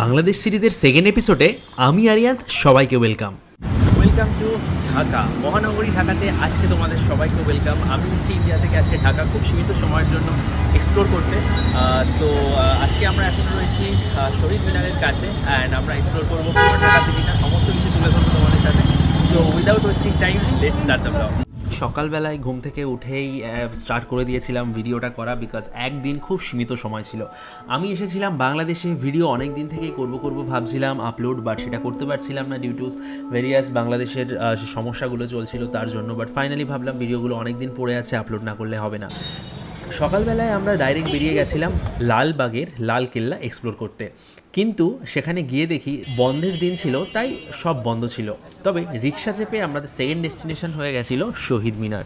বাংলাদেশ সিরিজের সেকেন্ড এপিসোডে আমি আরিয়ান, সবাইকে ওয়েলকাম ওয়েলকাম টু ঢাকা, মহানগরী ঢাকাতে আজকে তোমাদের সবাইকে ওয়েলকাম আমি হচ্ছি ইন্ডিয়া থেকে আজকে ঢাকা, খুব সীমিত সময়ের জন্য এক্সপ্লোর করতে। তো আজকে আমরা এখন রয়েছি শহীদ মিনারের কাছে অ্যান্ড আমরা এক্সপ্লোর করব ঢাকা সিটিটা। সমস্ত কিছু তুলে ধরবো তোমাদের সাথে। So without wasting time let's start the blog সকালবেলায় ঘুম থেকে উঠেই স্টার্ট করে দিয়েছিলাম ভিডিওটা করা বিকজ একদিন খুব সীমিত সময় ছিল। আমি এসেছিলাম বাংলাদেশে ভিডিও অনেক দিন থেকেই করব করব ভাবছিলাম আপলোড বাট সেটা করতে পারছিলাম না ডিউ টু ভেরিয়াস বাংলাদেশের সমস্যাগুলো চলছিল তার জন্য বাট ফাইনালি ভাবলাম ভিডিওগুলো অনেক দিন পড়ে আছে আপলোড না করলে হবে না। সকালবেলায় আমরা ডাইরেক্ট বেরিয়ে গেছিলাম লালবাগের লাল কেল্লা এক্সপ্লোর করতে। কিন্তু সেখানে গিয়ে দেখি বন্ধের দিন ছিল, তাই সব বন্ধ ছিল। তবে রিক্সা চেপে আমাদের সেকেন্ড ডেস্টিনেশন হয়ে গেছিল শহীদ মিনার।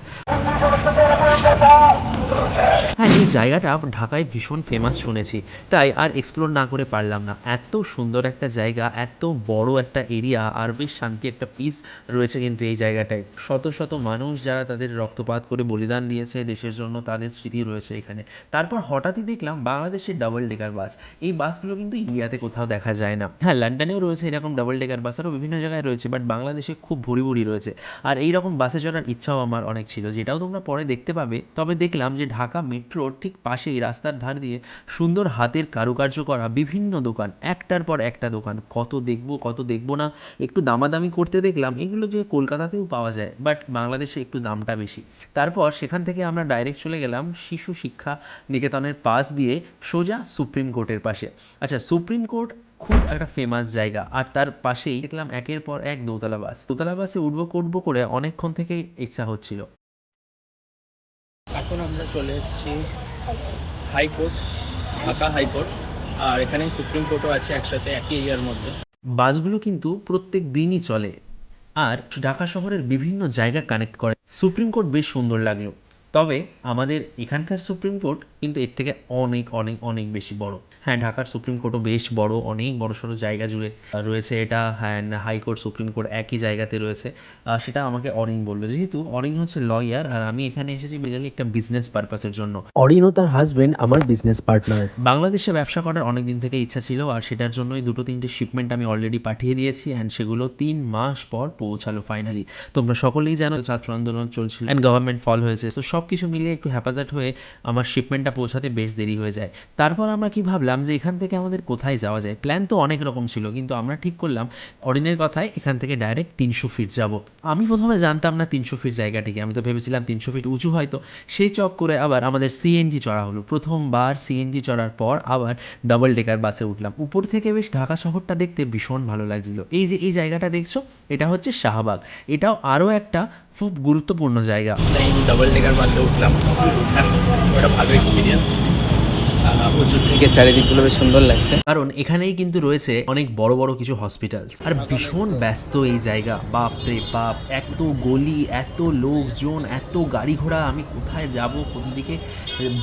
হ্যাঁ এই জায়গাটা ঢাকায় ভীষণ ফেমাস শুনেছি। তাই আর এক্সপ্লোর না করে পারলাম না। এত সুন্দর একটা জায়গা, এত বড় একটা এরিয়া আর বেশ শান্তি একটা পিস রয়েছে কিন্তু এই জায়গাটায়। শত শত মানুষ যারা তাদের রক্তপাত করে বলিদান দিয়েছে দেশের জন্য, তাদের স্মৃতি রয়েছে এখানে। তারপর হঠাৎই দেখলাম বাংলাদেশের ডাবল ডেকার বাস এই বাসগুলো কিন্তু ইন্ডিয়াতে কোথাও দেখা যায় না। হ্যাঁ লন্ডনেও রয়েছে এরকম ডাবল ডেকার বাস আরও বিভিন্ন জায়গায় রয়েছে বাট বাংলাদেশে খুব ভুরি ভুরি রয়েছে। আর এই রকম বাসে চড়ার ইচ্ছাও আমার অনেক ছিল, যেটাও তোমরা পরে দেখতে পাবে, তবে দেখলাম যে ঢাকা মেট্রোর ঠিক পাশেই রাস্তার ধার দিয়ে সুন্দর হাতের কারুকার্য করা বিভিন্ন দোকান, একটার পর একটা দোকান। কত দেখব কত দেখব না, একটু দামাদামি করতে দেখলাম, এগুলো যে কলকাতাতেও পাওয়া যায় বাট বাংলাদেশে একটু দামটা বেশি। তারপর সেখান থেকে আমরা ডাইরেক্ট চলে গেলাম শিশু শিক্ষা নিকেতনের পাশ দিয়ে সোজা সুপ্রিম কোর্টের পাশে। আচ্ছা সুপ্রিম কোর্ট খুব একটা ফেমাস জায়গা, আর তার পাশেই দেখলাম একের পর এক দোতলা বাস। দোতলা বাসে উঠবো করব করে অনেকক্ষণ থেকেই ইচ্ছা হচ্ছিল। এখন আমরা চলে এসেছি হাইকোর্ট, ঢাকা হাইকোর্ট। আর এখানে সুপ্রিম কোর্টও আছে একসাথে, একই এরিয়ার মধ্যে। বাসগুলো কিন্তু প্রত্যেক দিনই চলে। আর ঢাকা শহরের বিভিন্ন জায়গা কানেক্ট করে। সুপ্রিম কোর্ট বেশ সুন্দর লাগল। তবে আমাদের এখানকার সুপ্রিম কোর্ট কিন্তু এর থেকে অনেক অনেক অনেক বেশি বড়। হ্যাঁ ঢাকার সুপ্রিম কোর্টও বেশ বড় অনেক বড় সড়ো জায়গা জুড়ে রয়েছে এটা হ্যাঁ হাইকোর্ট সুপ্রিম কোর্ট একই জায়গাতে রয়েছে। সেটা আমাকে অরিন বলবে। যেহেতু অরিন হচ্ছে লয়ার আর আমি এখানে এসেছি বেজালি একটা বিজনেস পারপাসের জন্য। অরিন ও তার হাজবেন্ড আমার বিজনেস পার্টনার বাংলাদেশে ব্যবসা করার অনেক দিন থেকে ইচ্ছা ছিল আর সেটার জন্যই দুটো তিনটে শিপমেন্ট আমি অলরেডি পাঠিয়ে দিয়েছি অ্যান্ড সেগুলো তিন মাস পর পৌঁছালো ফাইনালি তোমরা সকলেই জানো ছাত্র আন্দোলন চলছিল অ্যান্ড গভর্নমেন্ট ফল হয়েছে। তো সব কিছু মিলিয়ে একটু হ্যাপাজার্ট হয়ে আমার শিপমেন্টটা পৌঁছাতে বেশ দেরি হয়ে যায়। তারপর আমরা কি ভাবলাম যে এখান থেকে আমাদের কোথায় যাওয়া যায়? প্ল্যান তো অনেক রকম ছিল, কিন্তু আমরা ঠিক করলাম অরিনের কথায় এখান থেকে ডাইরেক্ট তিনশো ফিট যাব। আমি প্রথমে জানতাম না তিনশো ফিট জায়গাটিকে আমি তো ভেবেছিলাম তিনশো ফিট উঁচু হয়তো। সেই চক করে আবার আমাদের সিএনজি চড়া হলো। প্রথমবার সিএনজি চড়ার পর আবার ডাবল ডেকার বাসে উঠলাম। উপর থেকে বেশ ঢাকা শহরটা দেখতে ভীষণ ভালো লাগছিল। এই যে, এই জায়গাটা দেখছ? এটা হচ্ছে শাহবাগ। এটাও আরও একটা খুব গুরুত্বপূর্ণ জায়গা। ডাবল ডেকার বাসে উঠলাম। হ্যাঁ, ওটা ভালো এক্সপিরিয়েন্স থেকে চারিদিকগুলো বেশ সুন্দর লাগছে। কারণ এখানেই কিন্তু রয়েছে অনেক বড় বড় কিছু হসপিটালস আর ভীষণ ব্যস্ত এই জায়গা। বাপ রে বাপ এত গলি এত লোকজন এত গাড়ি ঘোড়া আমি কোথায় যাব কোন দিকে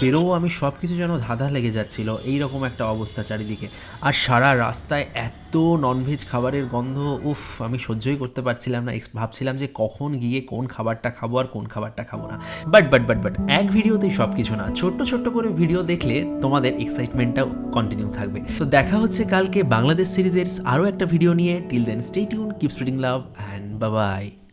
বেরোবো আমি সব কিছু যেন ধাঁধা লেগে যাচ্ছিল। এই রকম একটা অবস্থা চারিদিকে। আর সারা রাস্তায় এত ননভেজ খাবারের গন্ধ, উফ, আমি সহ্যই করতে পারছিলাম না। ভাবছিলাম যে কখন গিয়ে কোন খাবারটা খাব আর কোন খাবারটা খাব না। বাট বাট বাট বাট এক ভিডিওতেই সব কিছু না। ছোট্ট ছোট্ট করে ভিডিও দেখলে তোমাদের এক্সাইটমেন্টটাও কন্টিনিউ থাকবে। তো দেখা হচ্ছে কালকে বাংলাদেশ সিরিজের আরও একটা ভিডিও নিয়ে। Till then stay tuned keep spreading love and Babai